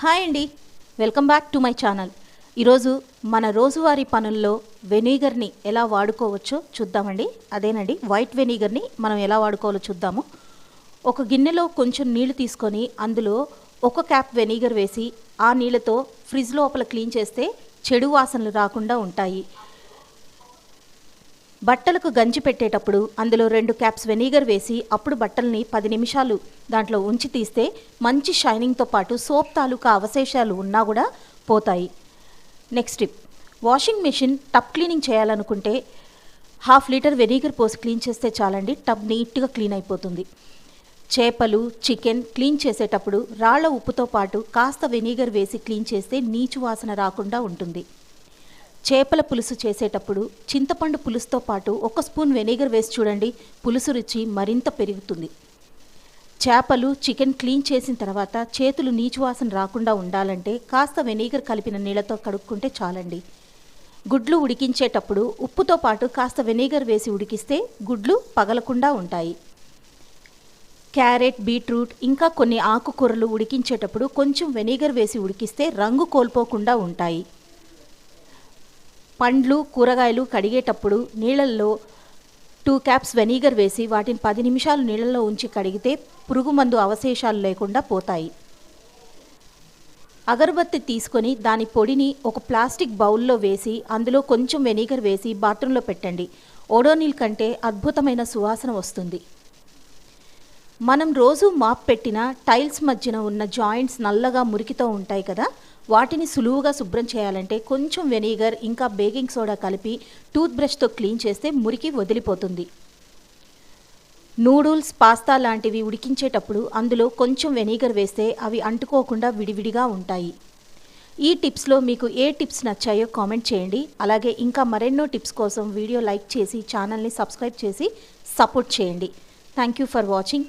Hi అండి. Welcome back to my channel. ఈరోజు మన రోజువారీ పనుల్లో వెనిగర్ని ఎలా వాడుకోవచ్చో చూద్దామండి. అదేనండి వైట్ వెనిగర్ని మనం ఎలా వాడుకోవాలో చూద్దాము. ఒక గిన్నెలో కొంచెం నీళ్ళు తీసుకొని అందులో ఒక క్యాప్ వెనిగర్ వేసి ఆ నీళ్ళతో ఫ్రిడ్జ్ లోపల క్లీన్ చేస్తే చెడు వాసనలు రాకుండా ఉంటాయి. బట్టలకు గంజి పెట్టేటప్పుడు అందులో రెండు క్యాప్స్ వెనిగర్ వేసి అప్పుడు బట్టల్ని పది నిమిషాలు దాంట్లో ఉంచి తీస్తే మంచి షైనింగ్తో పాటు సోప్ తాలూకా అవశేషాలు ఉన్నా కూడా పోతాయి. Next tip. Washing machine tub cleaning చేయాలనుకుంటే హాఫ్ లీటర్ వెనిగర్ పోసి క్లీన్ చేస్తే చాలండి టబ్ నీట్గా క్లీన్ అయిపోతుంది. చేపలు చికెన్ క్లీన్ చేసేటప్పుడు రాళ్ళ ఉప్పుతో పాటు కాస్త వెనిగర్ వేసి క్లీన్ చేస్తే నీచు వాసన రాకుండా ఉంటుంది. చేపల పులుసు చేసేటప్పుడు చింతపండు పులుసుతో పాటు ఒక స్పూన్ వెనిగర్ వేసి చూడండి. పులుసు రుచి మరింత పెరుగుతుంది. చేపలు చికెన్ క్లీన్ చేసిన తర్వాత చేతులు నీచు వాసన రాకుండా ఉండాలంటే కాస్త వెనిగర్ కలిపిన నీళ్ళతో కడుక్కుంటే చాలండి. గుడ్లు ఉడికించేటప్పుడు ఉప్పుతో పాటు కాస్త వెనిగర్ వేసి ఉడికిస్తే గుడ్లు పగలకుండా ఉంటాయి. క్యారెట్ బీట్రూట్ ఇంకా కొన్ని ఆకుకూరలు ఉడికించేటప్పుడు కొంచెం వెనిగర్ వేసి ఉడికిస్తే రంగు కోల్పోకుండా ఉంటాయి. పండ్లు కూరగాయలు కడిగేటప్పుడు నీళ్ళల్లో టూ క్యాప్స్ వెనిగర్ వేసి వాటిని పది నిమిషాలు నీళ్ళల్లో ఉంచి కడిగితే పురుగుమందు అవశేషాలు లేకుండా పోతాయి. అగరబత్తి తీసుకొని దాని పొడిని ఒక ప్లాస్టిక్ బౌల్లో వేసి అందులో కొంచెం వెనిగర్ వేసి బాత్రూంలో పెట్టండి. ఓడోనిల్ కంటే అద్భుతమైన సువాసన వస్తుంది. మనం రోజు మాప్ పెట్టిన టైల్స్ మధ్యన ఉన్న జాయింట్స్ నల్లగా మురికితో ఉంటాయి కదా వాటిని సులువుగా శుభ్రం చేయాలంటే కొంచెం వెనిగర్ ఇంకా బేకింగ్ సోడా కలిపి టూత్ బ్రష్తో క్లీన్ చేస్తే మురికి వదిలిపోతుంది. నూడిల్స్ పాస్తా లాంటివి ఉడికించేటప్పుడు అందులో కొంచెం వెనిగర్ వేస్తే అవి అంటుకోకుండా విడివిడిగా ఉంటాయి. ఈ టిప్స్లో మీకు ఏ టిప్స్ నచ్చాయో కామెంట్ చేయండి. అలాగే ఇంకా మరెన్నో టిప్స్ కోసం వీడియో లైక్ చేసి ఛానల్ని సబ్స్క్రైబ్ చేసి సపోర్ట్ చేయండి. Thank you for watching.